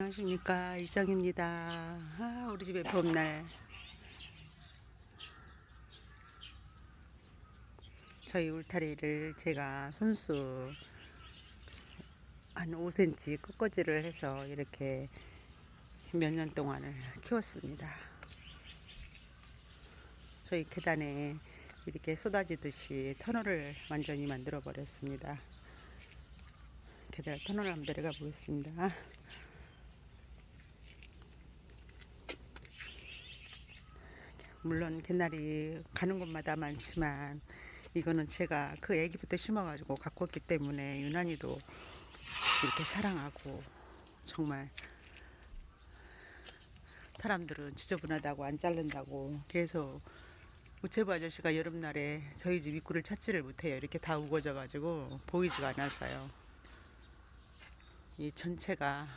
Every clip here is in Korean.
안녕하십니까 이정입니다. 아, 우리 집에 봄날 저희 울타리를 제가 손수 한 5cm 꺾어지를 해서 이렇게 몇 년 동안을 키웠습니다. 저희 계단에 이렇게 쏟아지듯이 터널을 완전히 만들어 버렸습니다. 계단 터널 한번 내려가 보겠습니다. 물론 개나리 가는 곳마다 많지만 이거는 제가 그 애기부터 심어가지고 갖고 있기 때문에 유난히도 이렇게 사랑하고 정말 사람들은 지저분하다고 안 자른다고 계속 우체부 아저씨가 여름날에 저희 집 입구를 찾지를 못해요. 이렇게 다 우거져 가지고 보이지가 않아서요. 이 전체가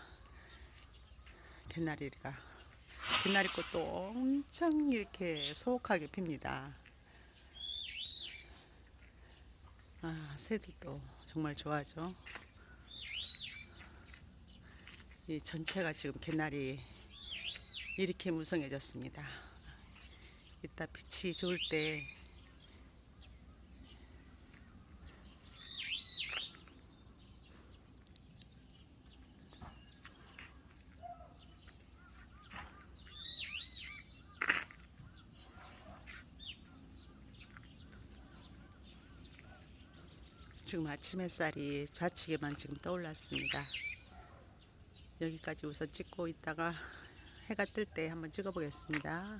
개나리가 개나리꽃도 엄청 이렇게 소복하게 핍니다. 아, 새들도 정말 좋아하죠. 이 전체가 지금 개나리 이렇게 무성해졌습니다. 이따 빛이 좋을 때 지금 아침 햇살이 좌측에만 지금 떠올랐습니다. 여기까지 우선 찍고 있다가 해가 뜰 때 한번 찍어 보겠습니다.